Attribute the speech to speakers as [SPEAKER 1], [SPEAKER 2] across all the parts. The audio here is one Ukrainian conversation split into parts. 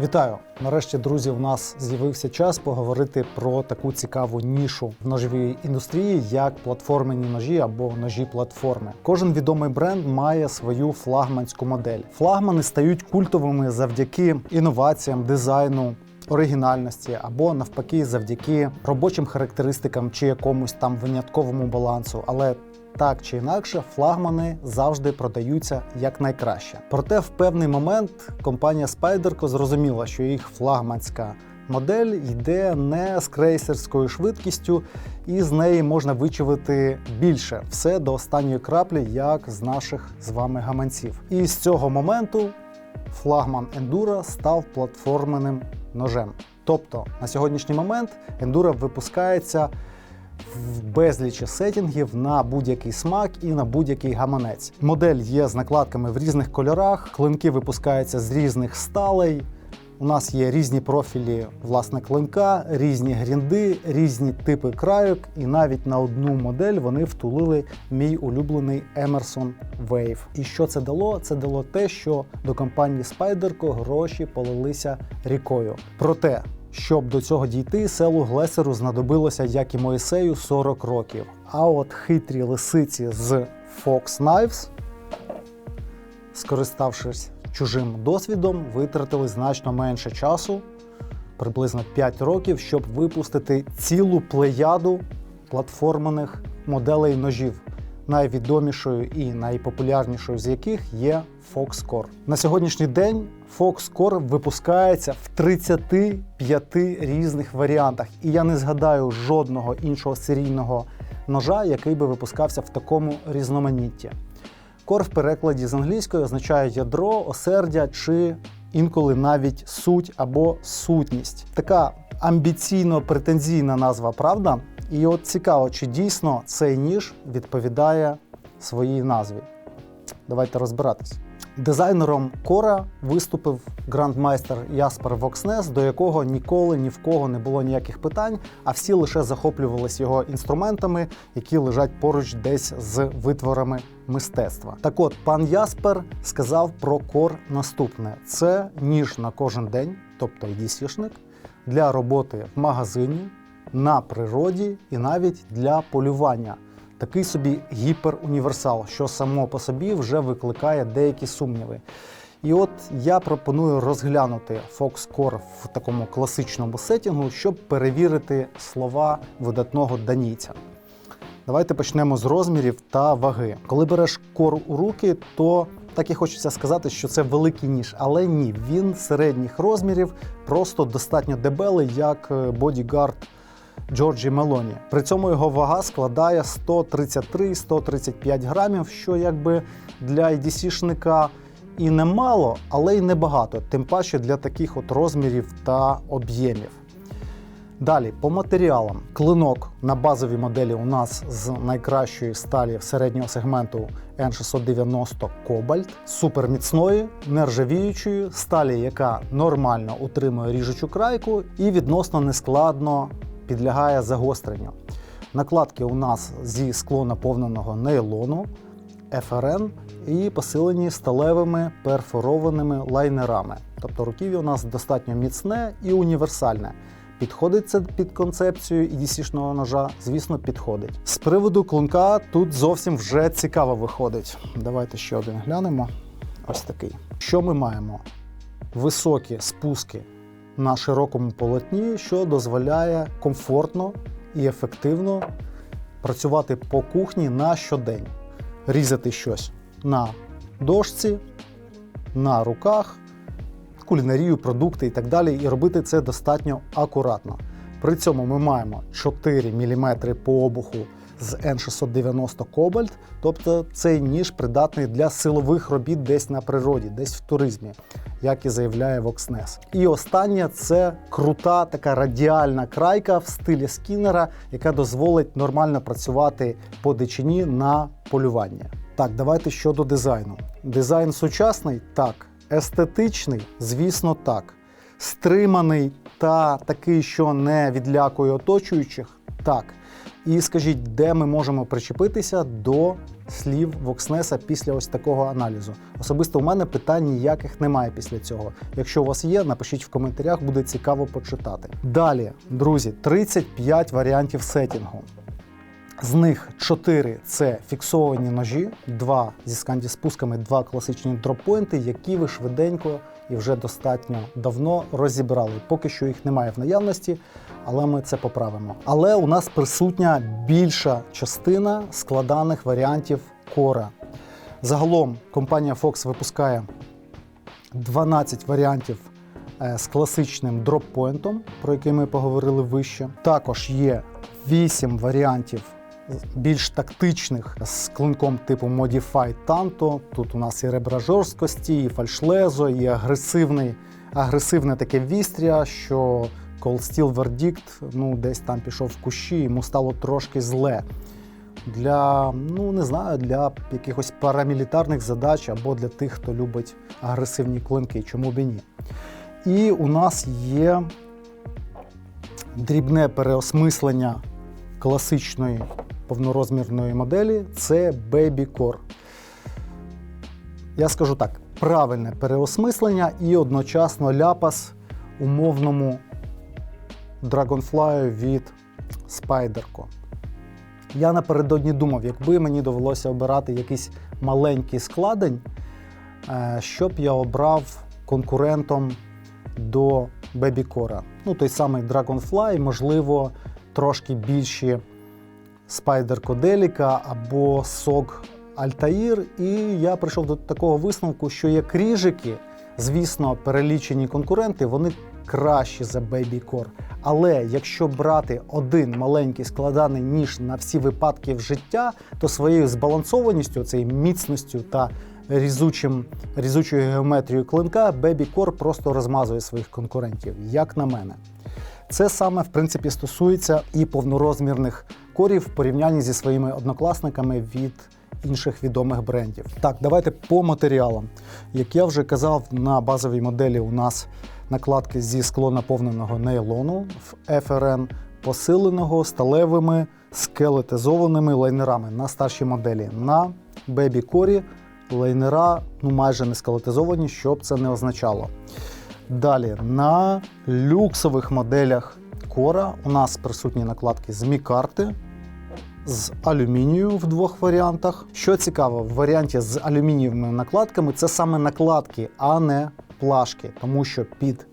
[SPEAKER 1] Вітаю! Нарешті, друзі, у нас з'явився час поговорити про таку цікаву нішу в ножовій індустрії, як платформені ножі або ножі платформи. Кожен відомий бренд має свою флагманську модель. Флагмани стають культовими завдяки інноваціям, дизайну. Оригінальності або навпаки завдяки робочим характеристикам чи якомусь там винятковому балансу, але так чи інакше, флагмани завжди продаються як найкраще. Проте в певний момент компанія Spyderco зрозуміла, що їх флагманська модель йде не з крейсерською швидкістю, і з неї можна вичавити більше все до останньої краплі, як з наших з вами гаманців. І з цього моменту флагман Enduro став платформеним ножем. Тобто на сьогоднішній момент Enduro випускається в безлічі сетінгів на будь-який смак і на будь-який гаманець. Модель є з накладками в різних кольорах, клинки випускаються з різних сталей. У нас є різні профілі власне клинка, різні грінди, різні типи крайок, і навіть на одну модель вони втулили мій улюблений Emerson Wave. І що це дало? Це дало те, що до компанії Spyderco гроші полилися рікою. Проте щоб до цього дійти, селу Глесеру знадобилося, як і Моїсею, 40 років. А от хитрі лисиці з Fox Knives, скориставшись чужим досвідом, витратили значно менше часу, приблизно 5 років, щоб випустити цілу плеяду платформених моделей ножів. Найвідомішою і найпопулярнішою з яких є Foxcore. На сьогоднішній день Foxcore випускається в 35 різних варіантах, і я не згадаю жодного іншого серійного ножа, який би випускався в такому різноманітті. Кор в перекладі з англійської означає ядро, осердя чи інколи навіть суть або сутність. Така амбіційно-претензійна назва, правда? І от цікаво, чи дійсно цей ніж відповідає своїй назві. Давайте розбиратись. Дизайнером Кора виступив грандмайстер Яспер Вокснес, до якого ніколи ні в кого не було ніяких питань, а всі лише захоплювалися його інструментами, які лежать поруч десь з витворами мистецтва. Так от, пан Яспер сказав про кор наступне: це ніж на кожен день, тобто EDC-шник, для роботи в магазині, на природі і навіть для полювання такий собі гіперуніверсал, що само по собі вже викликає деякі сумніви. І от я пропоную розглянути Foxcore в такому класичному сетінгу, щоб перевірити слова видатного данійця. Давайте почнемо з розмірів та ваги. Коли береш кор у руки, то так і хочеться сказати, що це великий ніж, але ні, він середніх розмірів, просто достатньо дебелий, як бодігард Джорджі Мелоні. При цьому його вага складає 133-135 грамів, що якби для EDC-шника і немало, але й небагато, тим паче для таких от розмірів та об'ємів. Далі, по матеріалам. Клинок на базовій моделі у нас з найкращої сталі середнього сегменту N690 Кобальт, суперміцної, нержавіючої сталі, яка нормально утримує ріжучу крайку і відносно нескладно підлягає загостренню. Накладки у нас зі скло наповненого нейлону, FRN і посилені сталевими перфорованими лайнерами. Тобто руків'я у нас достатньо міцне і універсальне. Підходить це під концепцію EDC-шного ножа, звісно, підходить. З приводу клинка тут зовсім вже цікаво виходить. Давайте ще один глянемо. Ось такий. Що ми маємо? Високі спуски на широкому полотні, що дозволяє комфортно і ефективно працювати по кухні на щодень, різати щось на дошці, на руках, кулінарію, продукти і так далі, і робити це достатньо акуратно. При цьому ми маємо 4 мм по обуху з N690 Cobalt, тобто цей ніж придатний для силових робіт десь на природі, десь в туризмі, як і заявляє Voxness. І останнє це крута така радіальна крайка в стилі скінера, яка дозволить нормально працювати по дичині на полювання. Так, давайте щодо дизайну. Дизайн сучасний так, естетичний, звісно, так. Стриманий та такий, що не відлякує оточуючих, так. І скажіть, де ми можемо причепитися до слів Вокснеса після ось такого аналізу. Особисто у мене питань ніяких немає після цього. Якщо у вас є, напишіть в коментарях, буде цікаво почитати. Далі, друзі, 35 варіантів сетінгу. З них 4 це фіксовані ножі, 2 зі сканді спусками, 2 класичні дроппойнти, які ви швиденько і вже достатньо давно розібрали. Поки що їх немає в наявності, але ми це поправимо. Але у нас присутня більша частина складаних варіантів кора. Загалом компанія Fox випускає 12 варіантів е, з класичним дроппойнтом, про який ми поговорили вище. Також є 8 варіантів більш тактичних з клинком типу Modified Tanto. Тут у нас і ребра жорсткості, і фальшлезо, і агресивний, агресивне таке вістря, що Cold Steel Verdict ну, десь там пішов в кущі, йому стало трошки зле. Для, ну не знаю, для якихось парамілітарних задач або для тих, хто любить агресивні клинки, чому б і ні. І у нас є дрібне переосмислення класичної повнорозмірної моделі це Baby Core. Я скажу так: правильне переосмислення і одночасно ляпас умовному Dragonfly від Spyderco. Я напередодні думав, якби мені довелося обирати якийсь маленький складень, е, щоб я обрав конкурентом до Babycore. Ну, той самий Dragonfly, можливо, трошки більші Spider Codelica або SOG Altair. І я прийшов до такого висновку, що як ріжики, звісно, перелічені конкуренти, вони кращі за Babycore. Але якщо брати один маленький складаний ніж на всі випадки в життя, то своєю збалансованістю, цією міцністю та різучим, різучою геометрією клинка Babycore просто розмазує своїх конкурентів, як на мене. Це саме в принципі стосується і повнорозмірних корів в порівнянні зі своїми однокласниками від інших відомих брендів. Так, давайте по матеріалам. Як я вже казав, на базовій моделі у нас накладки зі склонаповненого нейлону в FRN, посиленого сталевими скелетизованими лайнерами на старшій моделі. На Baby Core лайнера ну, майже не скелетизовані, щоб це не означало. Далі на люксових моделях Кора у нас присутні накладки з мікарти, з алюмінію в двох варіантах. Що цікаво, в варіанті з алюмінієвими накладками це саме накладки, а не плашки, тому що під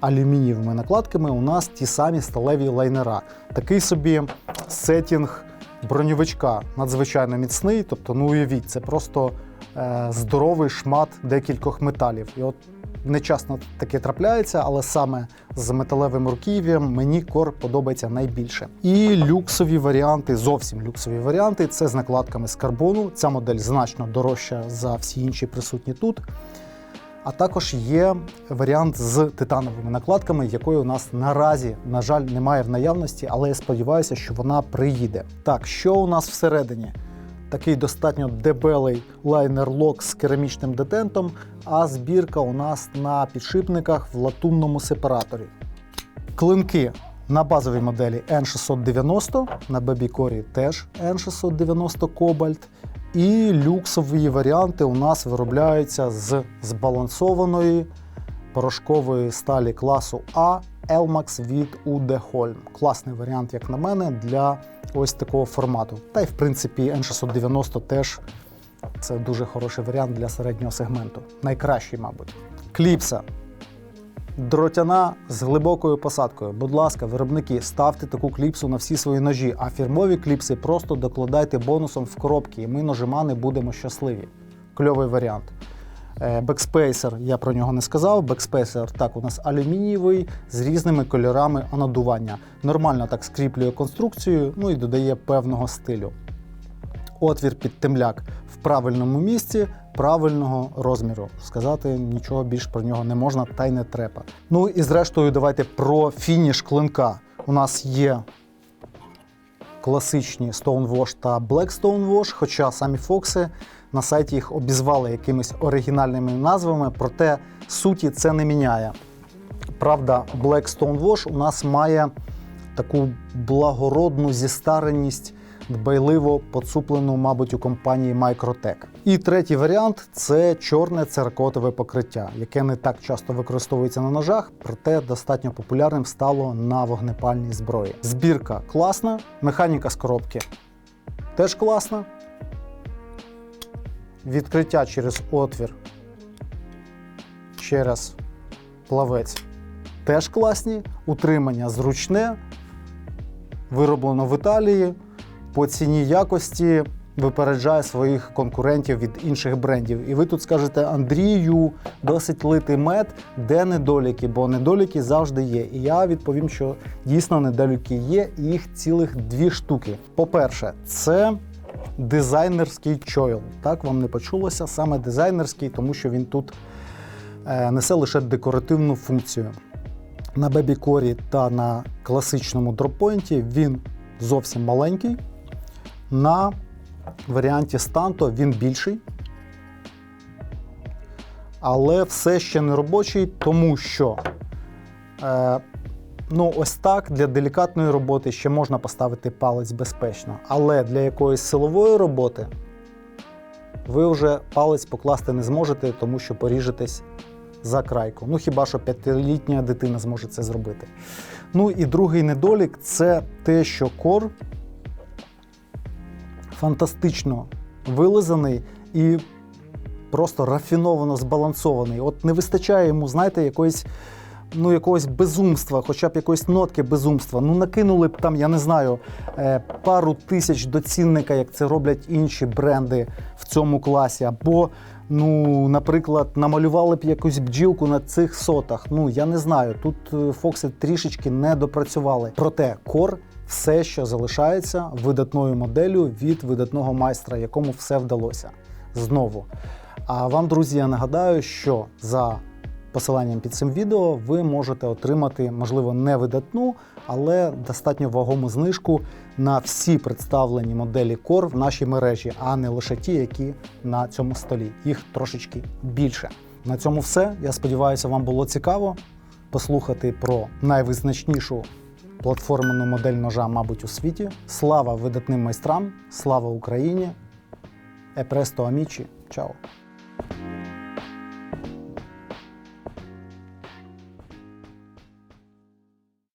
[SPEAKER 1] алюмінієвими накладками у нас ті самі сталеві лайнера. Такий собі сетінг броньовичка надзвичайно міцний. Тобто, ну уявіть, це просто е, здоровий шмат декількох металів. І от не часто таке трапляється, але саме з металевим руків'ям мені кор подобається найбільше. І люксові варіанти, зовсім люксові варіанти це з накладками з карбону. Ця модель значно дорожча за всі інші присутні тут. А також є варіант з титановими накладками, якої у нас наразі, на жаль, немає в наявності, але я сподіваюся, що вона приїде. Так, що у нас всередині? Такий достатньо дебелий лайнер-лок з керамічним детентом, а збірка у нас на підшипниках в латунному сепараторі. Клинки на базовій моделі N690, на Babycore теж N690 Cobalt. І люксові варіанти у нас виробляються з збалансованої порошкової сталі класу А Elmax від UD Holm. Класний варіант, як на мене, для ось такого формату. Та й в принципі N690 теж це дуже хороший варіант для середнього сегменту. Найкращий, мабуть. Кліпса. Дротяна з глибокою посадкою. Будь ласка, виробники, ставте таку кліпсу на всі свої ножі, а фірмові кліпси просто докладайте бонусом в коробки, і ми ножимани будемо щасливі. Кльовий варіант. Е, Бекспейсер, я про нього не сказав. Бекспейсер так у нас алюмінієвий з різними кольорами анодування. Нормально так скріплює конструкцію, ну і додає певного стилю. Отвір під темляк в правильному місці, правильного розміру. Сказати нічого більш про нього не можна та й не треба. Ну і зрештою, давайте про фініш клинка. У нас є класичні Stonewash та Black Stonewash, хоча самі Фокси на сайті їх обізвали якимись оригінальними назвами, проте суті це не міняє. Правда, Black Stonewash у нас має таку благородну зістареність, дбайливо поцуплену, мабуть, у компанії Microtech. І третій варіант це чорне церкотове покриття, яке не так часто використовується на ножах, проте достатньо популярним стало на вогнепальній зброї. Збірка класна, механіка з коробки теж класна. Відкриття через отвір, через плавець теж класні. Утримання зручне, вироблено в Італії. По ціні якості випереджає своїх конкурентів від інших брендів. І ви тут скажете Андрію, досить литий мед, де недоліки, бо недоліки завжди є. І я відповім, що дійсно недоліки є, і їх цілих дві штуки. По-перше, це дизайнерський чойл. Так вам не почулося, саме дизайнерський, тому що він тут е, несе лише декоративну функцію. На бебікорі та на класичному дроппойнті він зовсім маленький. На варіанті Станто він більший. Але все ще не робочий, тому що е, ну, ось так для делікатної роботи ще можна поставити палець безпечно. Але для якоїсь силової роботи ви вже палець покласти не зможете, тому що поріжетесь за крайку. Ну хіба що п'ятилітня дитина зможе це зробити. Ну і другий недолік це те, що кор фантастично вилизаний і просто рафіновано збалансований. От не вистачає йому, знаєте, якоїсь. Ну, якогось безумства, хоча б якоїсь нотки безумства. Ну, накинули б там, я не знаю, е, пару тисяч до цінника, як це роблять інші бренди в цьому класі. Або, ну, наприклад, намалювали б якусь бджілку на цих сотах. Ну, я не знаю. Тут е, Фокси трішечки не допрацювали. Проте кор все, що залишається видатною моделлю від видатного майстра, якому все вдалося. Знову. А вам, друзі, я нагадаю, що за посиланням під цим відео ви можете отримати, можливо, не видатну, але достатньо вагому знижку на всі представлені моделі Core в нашій мережі, а не лише ті, які на цьому столі. Їх трошечки більше. На цьому все. Я сподіваюся, вам було цікаво послухати про найвизначнішу платформену модель ножа, мабуть, у світі. Слава видатним майстрам, слава Україні! Епресто амічі. Чао!